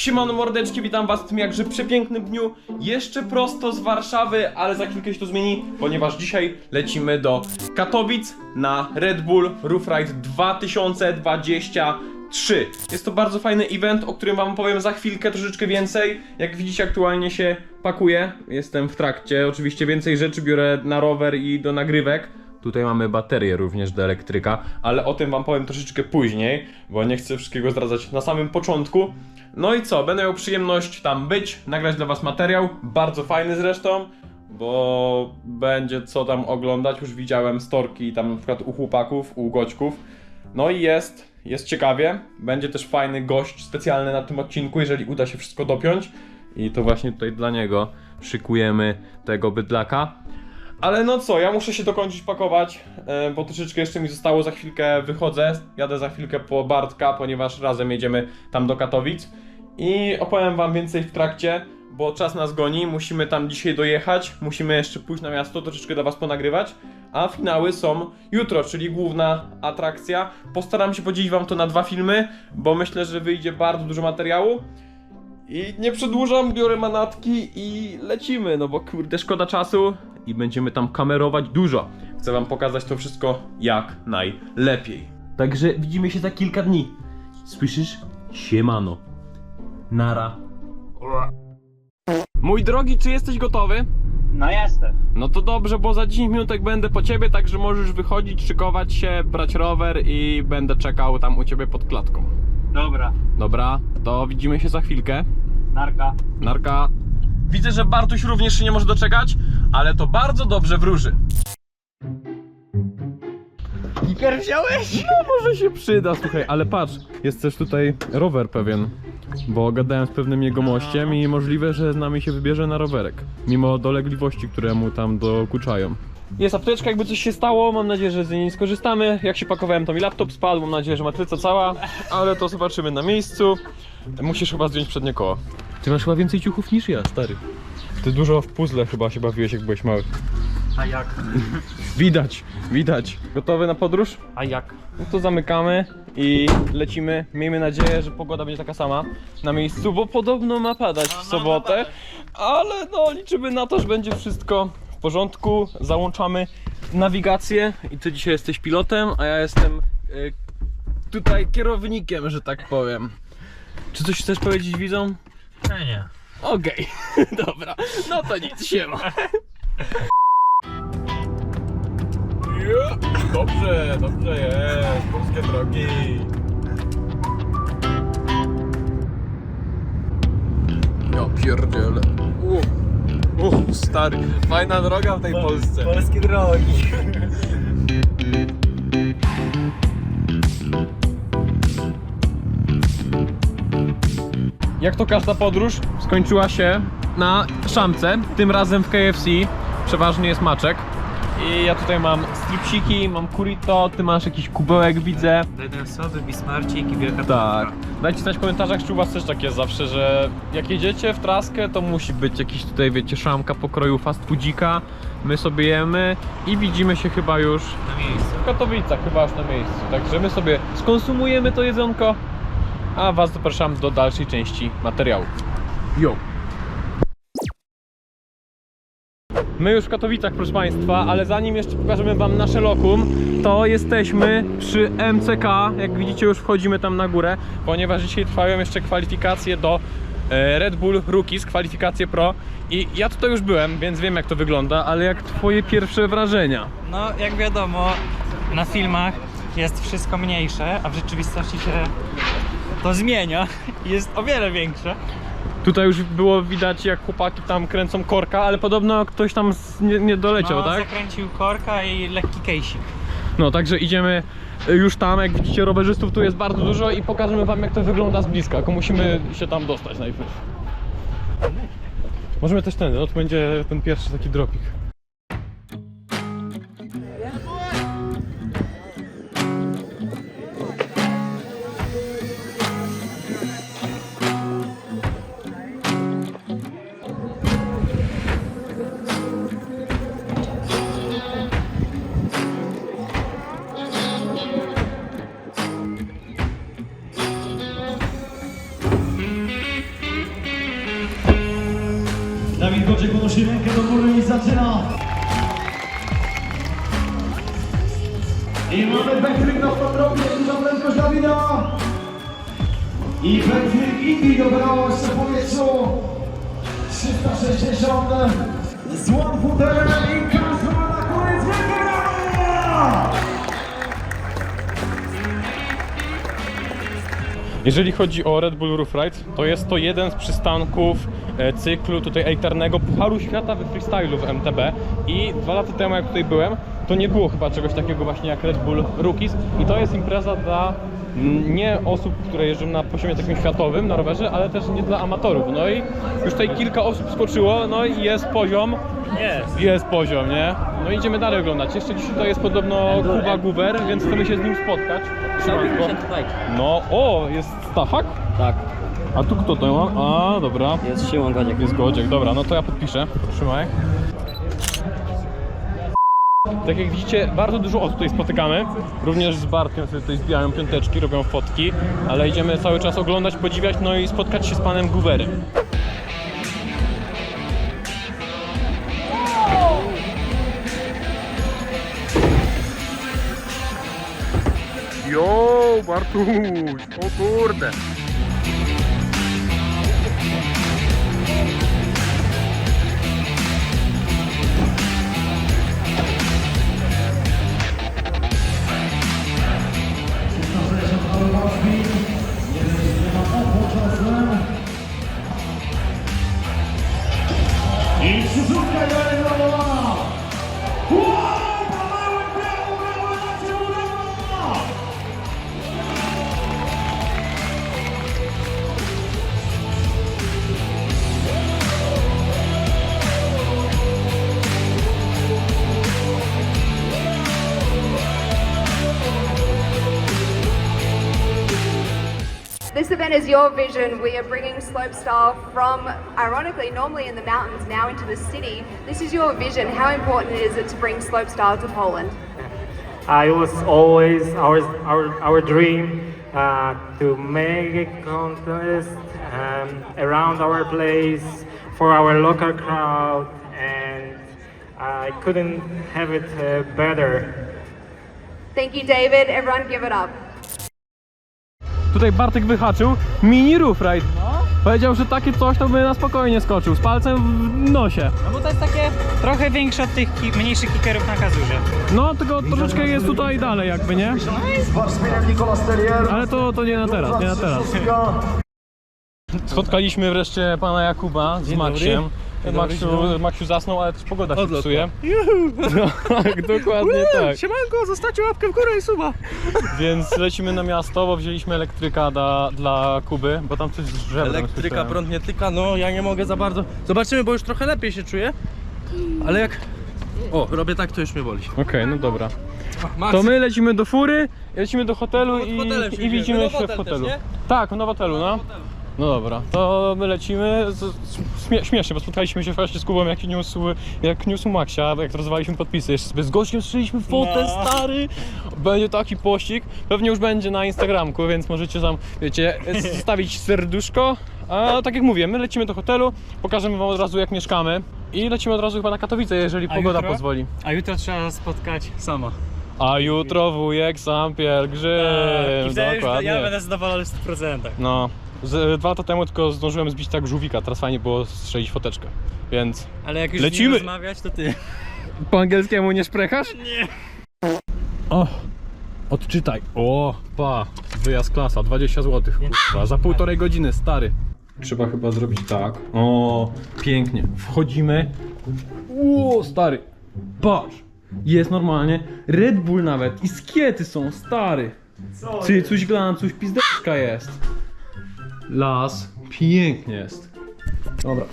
Siemano mordeczki, witam was w tym jakże przepięknym dniu Jeszcze prosto z Warszawy, ale za chwilkę się to zmieni Ponieważ dzisiaj lecimy do Katowic na Red Bull Roof Ride 2023 Jest to bardzo fajny event, o którym wam powiem za chwilkę troszeczkę więcej. Jak widzicie aktualnie się pakuję Jestem w trakcie, oczywiście więcej rzeczy biorę na rower i do nagrywek Tutaj mamy baterię również do elektryka, ale o tym wam powiem troszeczkę później, bo nie chcę wszystkiego zdradzać na samym początku. No i co, będę miał przyjemność tam być, nagrać dla was materiał, bardzo fajny zresztą, bo będzie co tam oglądać, już widziałem storki tam na przykład u chłopaków, u goćków. No i jest, jest ciekawie, będzie też fajny gość specjalny na tym odcinku, jeżeli uda się wszystko dopiąć. I to właśnie tutaj dla niego szykujemy tego bydlaka. Ale no co, ja muszę się dokończyć pakować, e, bo troszeczkę jeszcze mi zostało, za chwilkę wychodzę, jadę za chwilkę po Bartka, ponieważ razem jedziemy tam do Katowic i opowiem wam więcej w trakcie, bo czas nas goni, musimy tam dzisiaj dojechać, musimy jeszcze pójść na miasto, troszeczkę dla was ponagrywać, a finały są jutro, czyli główna atrakcja. Postaram się podzielić wam to na dwa filmy, bo myślę, że wyjdzie bardzo dużo materiału. I nie przedłużam, biorę manatki i lecimy, no bo kurde szkoda czasu i będziemy tam kamerować dużo. Chcę wam pokazać to wszystko jak najlepiej. Także widzimy się za kilka dni. Słyszysz? Siemano. Nara. Mój drogi, czy jesteś gotowy? No jestem. No to dobrze, bo za 10 minutek będę po ciebie, także możesz wychodzić, szykować się, brać rower i będę czekał tam u ciebie pod klatką. Dobra. Dobra, to widzimy się za chwilkę. Narka. Narka. Widzę, że Bartuś również się nie może doczekać, ale to bardzo dobrze wróży. Kiker wziąłeś? No może się przyda, słuchaj, ale patrz, jest też tutaj rower pewien. Bo gadałem z pewnym jego mościem i możliwe, że z nami się wybierze na rowerek. Mimo dolegliwości, które mu tam dokuczają. Jest apteczka, jakby coś się stało, mam nadzieję, że z niej nie skorzystamy. Jak się pakowałem, to mi laptop spadł, mam nadzieję, że matryca cała, ale to zobaczymy na miejscu. Musisz chyba zdjąć przednie koło. Ty masz chyba więcej ciuchów niż ja, stary. Ty dużo w puzzle chyba się bawiłeś, jak byłeś mały. A jak? Widać, widać. Gotowy na podróż? A jak? No to zamykamy i lecimy. Miejmy nadzieję, że pogoda będzie taka sama na miejscu, bo podobno ma padać w sobotę. Ale no, liczymy na to, że będzie wszystko w porządku. Załączamy nawigację i ty dzisiaj jesteś pilotem, a ja jestem y, tutaj kierownikiem, że tak powiem. Czy coś chcesz powiedzieć widzom? Nie, nie. Okej, dobra. No to nic, siema. Dobrze, dobrze jest. Polskie drogi. Ja pierdzielę. Uff, stary, fajna droga w tej Polsce. Polskie drogi. Jak to każda podróż, skończyła się na szamce, tym razem w KFC. Przeważnie jest maczek. I ja tutaj mam stripsiki, mam kurito, ty masz jakiś kubełek, widzę. Dajne osoby, Bismarcik i Wielka Tak. Dajcie znać w komentarzach, czy u was też tak jest zawsze, że jak jedziecie w traskę, to musi być jakiś tutaj, wiecie, szamka pokroju fast foodzika. My sobie jemy i widzimy się chyba już Na miejscu. w Katowicach, chyba już na miejscu. Także my sobie skonsumujemy to jedzonko, a was zapraszam do dalszej części materiału. Yo! My już w Katowicach, proszę Państwa, ale zanim jeszcze pokażemy Wam nasze lokum, to jesteśmy przy MCK. Jak widzicie, już wchodzimy tam na górę, ponieważ dzisiaj trwają jeszcze kwalifikacje do e, Red Bull Rookies, kwalifikacje pro. I ja tutaj już byłem, więc wiem jak to wygląda, ale jak Twoje pierwsze wrażenia? No, jak wiadomo, na filmach jest wszystko mniejsze, a w rzeczywistości się to zmienia. Jest o wiele większe. Tutaj już było widać jak chłopaki tam kręcą korka, ale podobno ktoś tam nie, nie doleciał, no, tak? zakręcił korka i lekki kejsik. No także idziemy y, już tam, jak widzicie rowerzystów tu jest bardzo dużo i pokażemy wam jak to wygląda z bliska, tylko musimy się tam dostać najpierw. Możemy też ten, no to będzie ten pierwszy taki dropik. I backflip Indy dobrało jeszcze powietrzu. 360 z one footerem i Kasper na koniec wielkie Jeżeli chodzi o Red Bull Roof Ride, to jest to jeden z przystanków e, cyklu tutaj elitarnego Pucharu Świata we freestylu w MTB i dwa lata temu jak tutaj byłem, to nie było chyba czegoś takiego właśnie jak Red Bull Rookies i to jest impreza dla mm, nie osób, które jeżdżą na poziomie takim światowym na rowerze, ale też nie dla amatorów. No i już tutaj kilka osób skoczyło, no i jest poziom, Jest. jest poziom, nie? No idziemy dalej oglądać. Jeszcze dzisiaj to jest podobno Kuba Guber, więc chcemy się z nim spotkać. Siemanko. No, o, jest Stafak? Tak, A tu kto to ma? A, dobra. jest Szymon Godziek. Jest Godziek, dobra, no to ja podpiszę. Trzymaj. Tak jak widzicie, bardzo dużo osób tutaj spotykamy. Również z Bartkiem sobie tutaj zbijają piąteczki, robią fotki, ale idziemy cały czas oglądać, podziwiać, no i spotkać się z panem Guberem. Jo, Bartuś, o kurde. Your vision. We are bringing slopestyle from, ironically, normally in the mountains, now into the city. This is your vision. How important is it to bring slopestyle to Poland? Uh, it was always our our, our dream uh, to make a contest um, around our place for our local crowd, and I couldn't have it uh, better. Thank you, David. Everyone, give it up. Tutaj Bartek wyhaczył mini roof ride. Powiedział, że takie coś to by na spokojnie skoczył, z palcem w nosie. No bo to jest takie trochę większe od tych ki- mniejszych kickerów na kazurze. No, tylko troszeczkę jest tutaj dalej jakby, nie? Ale to, to nie na teraz, nie na teraz. Spotkaliśmy wreszcie pana Jakuba z Maksiem. Maksiu, Maksiu zasnął, ale też pogoda się psuje. No, tak, dokładnie tak. Siemanko, zostawcie łapkę w górę i suba. Więc lecimy na miasto, bo wzięliśmy elektryka dla, dla Kuby, bo tam coś z żebrem Elektryka prąd nie tyka, no ja nie mogę za bardzo. Zobaczymy, bo już trochę lepiej się czuję. Ale jak. O, robię tak, to już mnie boli. Okej, no dobra. To my lecimy do fury, lecimy do hotelu Pod i, hotelem się i widzimy idziemy. się w Nowotel hotelu. też, nie? Tak, w Nowotelu, no. No dobra, to my lecimy. Śmie śmiesznie, bo spotkaliśmy się właśnie z Kubą, jak niósł, jak niósł Maxia, jak rozwaliśmy podpisy. Jeszcze sobie z gościem strzeliśmy fotę, No. stary. Będzie taki pościg. Pewnie już będzie na Instagramku, więc możecie tam, wiecie, zostawić serduszko. A tak jak mówię, my lecimy do hotelu, pokażemy wam od razu jak mieszkamy i lecimy od razu chyba na Katowice, jeżeli A pogoda jutro? pozwoli. A jutro trzeba spotkać sama. A jutro wujek sam pielgrzym. I wtedy dokładnie. ja będę zadowolony w 100%. No, z, dwa lata temu tylko zdążyłem zbić tak żółwika, teraz fajnie było strzelić foteczkę. Więc Ale jak już Lecimy. nie rozmawiać, to ty. po angielskiemu nie szprechasz? Nie. O, odczytaj. O, pa, wyjazd klasa, 20 zł, kurwa, za półtorej godziny, stary. Trzeba chyba zrobić tak. O, pięknie. Wchodzimy. Ło, stary. Patrz. Jest normalnie. Red Bull nawet. I skiety są, stary. Cycuś glancuś, pizdeczka jest. Las. Pięknie jest. Dobra.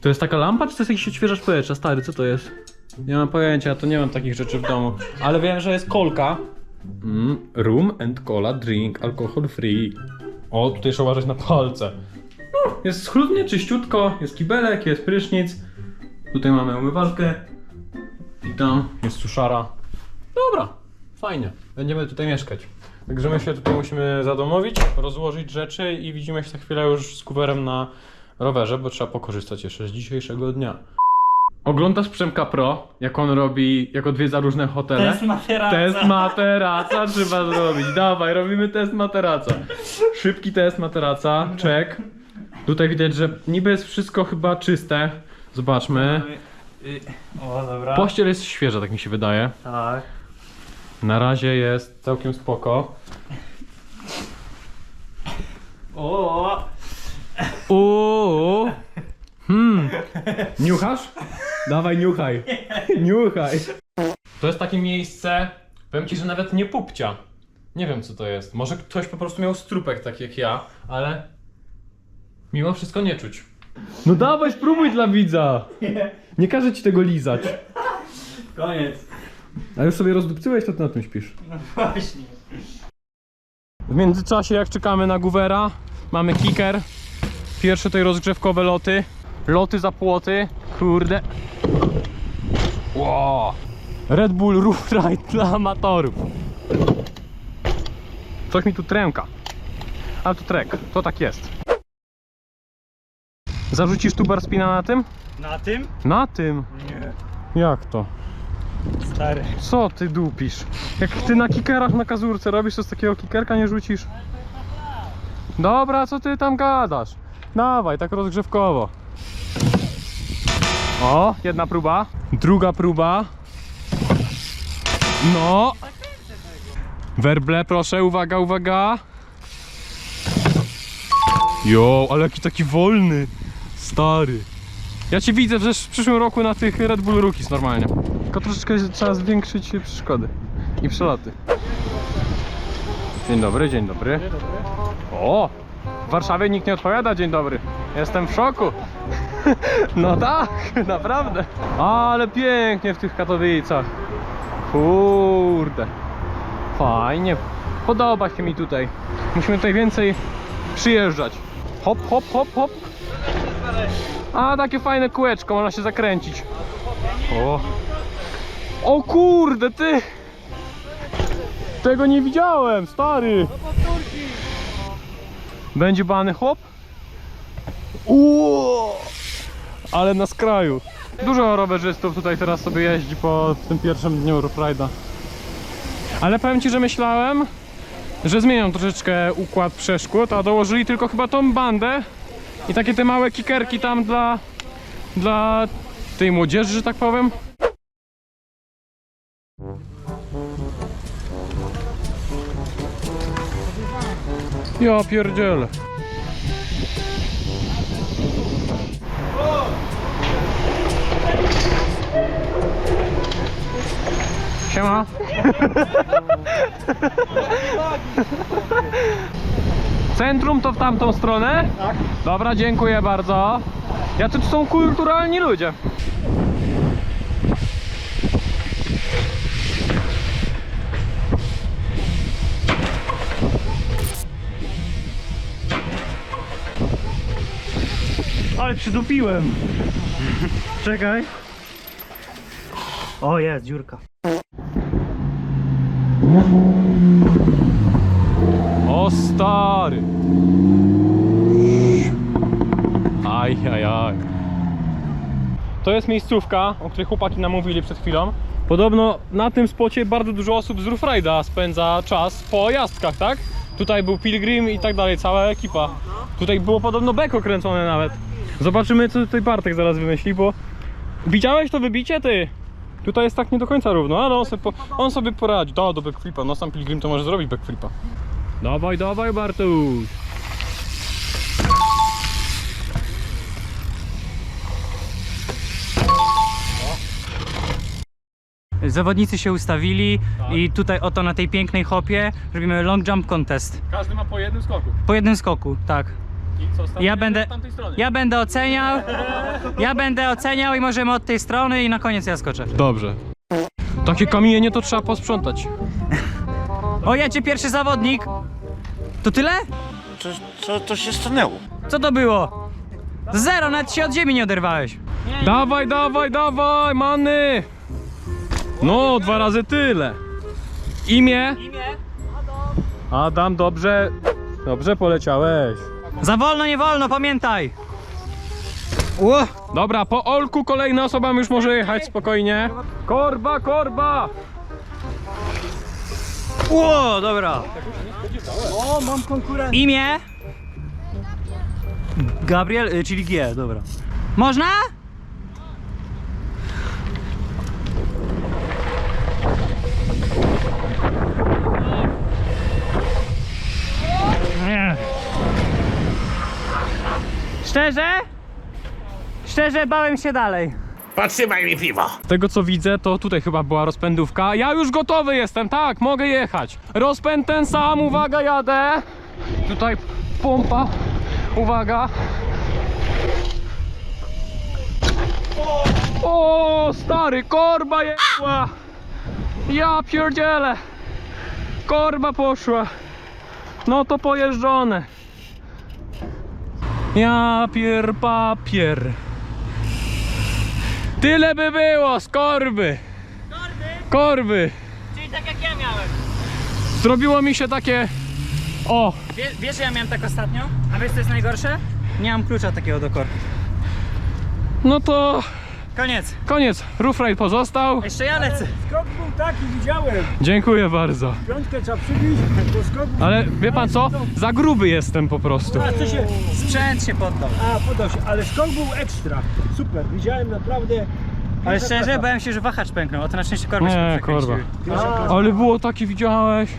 To jest taka lampa, czy to jest jakiś odświeżacz powietrza? Stary, co to jest? Nie mam pojęcia, to nie mam takich rzeczy w domu. Ale wiem, że jest kolka. Mm, room and cola drink, alcohol free. O, tutaj trzeba uważać na palce. No, jest schludnie, czyściutko, jest kibelek, jest prysznic. Tutaj mamy umywalkę. I tam jest suszara. Dobra, fajnie. Będziemy tutaj mieszkać. Także my się tutaj musimy zadomowić, rozłożyć rzeczy i widzimy się za chwilę już z kuwerem na rowerze, bo trzeba pokorzystać jeszcze z dzisiejszego dnia. Oglądasz Przemka Pro, jak on robi, jak odwiedza różne hotele? Test materaca. Test materaca trzeba zrobić. Dawaj, robimy test materaca. Szybki test materaca, check. Tutaj widać, że niby jest wszystko chyba czyste. Zobaczmy. O, dobra. Pościel jest świeża, tak mi się wydaje. Tak. Na razie jest całkiem spoko. O, Uuu. Hmm. Niuchasz? Dawaj, niuchaj. Niuchaj. To jest takie miejsce, powiem ci, że nawet nie pupcia. Nie wiem co to jest. Może ktoś po prostu miał strupek tak jak ja, ale mimo wszystko nie czuć. No dawaj, spróbuj dla widza. Nie każę ci tego lizać. koniec. A już sobie rozdupcyłeś, to ty na tym śpisz. No właśnie. W międzyczasie jak czekamy na Goovera, mamy kicker. Pierwsze tutaj rozgrzewkowe loty. Loty za płoty. Kurde. Wow. Red Bull Roof Ride dla amatorów. Coś mi tu tręka. Ale to trek, to tak jest. Zarzucisz tu bar spina na tym? Na tym? Na tym. Nie. Jak to? Stary. Co ty dupisz? Jak ty na kickerach na kazurce robisz, to z takiego kickerka nie rzucisz? Dobra, co ty tam gadasz? Dawaj, tak rozgrzewkowo. O, jedna próba. Druga próba. No. Werble, proszę, uwaga, uwaga. Jo, ale jaki taki wolny. Stary. Ja cię widzę w przyszłym roku na tych Red Bull Rookies normalnie. Tylko troszeczkę trzeba zwiększyć przeszkody i przeloty. Dzień dobry, dzień dobry. O! W Warszawie nikt nie odpowiada dzień dobry. Jestem w szoku. No tak, naprawdę. Ale pięknie w tych Katowicach. Kurde. Fajnie. Podoba się mi tutaj. Musimy tutaj więcej przyjeżdżać. Hop, hop, hop, hop. A, takie fajne kółeczko, można się zakręcić. O. O kurde, ty! Tego nie widziałem, stary! Będzie bany chłop? Uuu! Ale na skraju. Dużo rowerzystów tutaj teraz sobie jeździ po tym pierwszym dniu Ride'a. Ale powiem Ci, że myślałem, że zmienią troszeczkę układ przeszkód, a dołożyli tylko chyba tą bandę i takie te małe kikerki tam dla, dla tej młodzieży, że tak powiem. Ja pierdzielę. Siema. Centrum to w tamtą stronę? Tak. Dobra, dziękuję bardzo. Jacy tu są kulturalni ludzie. Przydupiłem. Czekaj. O, jest dziurka. O stary. Aj, aj, aj. To jest miejscówka, o której chłopaki nam mówili przed chwilą. Podobno na tym spocie bardzo dużo osób z Roof Ride'a spędza czas po jazdkach, tak? Tutaj był Pilgrim i tak dalej, cała ekipa. Tutaj było podobno beko kręcone nawet. Zobaczymy co tutaj Bartek zaraz wymyśli, bo... Widziałeś to wybicie, ty? Tutaj jest tak nie do końca równo, ale on sobie, po, on sobie poradzi. Da, do backflipa, no sam Pilgrim to może zrobić backflipa. Dawaj, dawaj Bartuś. Zawodnicy się ustawili i tutaj oto na tej pięknej hopie robimy long jump contest. Każdy ma po jednym skoku. Po jednym skoku, tak. Co, Ja będę, od tamtej strony. ja będę oceniał, ja będę oceniał i możemy od tej strony i na koniec ja skoczę. Dobrze. Takie kamienie to trzeba posprzątać. O, jedzie pierwszy zawodnik. To tyle? Co, co to się stanęło? Co to było? Zero, nawet się od ziemi nie oderwałeś. Dawaj, dawaj, dawaj, many! No, dwa razy tyle. Imię? Imię? Adam, dobrze. Dobrze poleciałeś. Za wolno, nie wolno, pamiętaj. Ło! Dobra, po Olku kolejna osoba już może jechać spokojnie. Korba, korba! Ło, dobra. O, mam konkurencję. Imię? Gabriel, y, czyli G, dobra. Można? Szczerze? Szczerze bałem się dalej. Z tego co widzę, to tutaj chyba była rozpędówka. Ja już gotowy jestem, tak, mogę jechać. Rozpęd ten sam, uwaga, jadę. Tutaj pompa, uwaga. O, stary, korba jechała. Ja pierdzielę. Korba poszła. No to pojeżdżone. Ja pier papier. Tyle by było z korby. Korby. Czyli tak jak ja miałem. Zrobiło mi się takie. O, Wie, wiesz, że ja miałem tak ostatnio? A wiesz, co jest najgorsze? Nie mam klucza takiego do korki. no to Koniec. koniec. Roofride pozostał. Jeszcze ja lecę. Skok był taki, widziałem. Dziękuję bardzo. Piątkę trzeba przybić, to skok był... Ale wie pan co? Za gruby jestem po prostu. A co się... Sprzęt się poddał. A, podał się, ale skok był ekstra. Super, widziałem naprawdę... Ale szczerze, bałem się, że wahacz pęknął, a to na szczęście korby się Nie, przekręciły. korba. Ale było takie, widziałeś?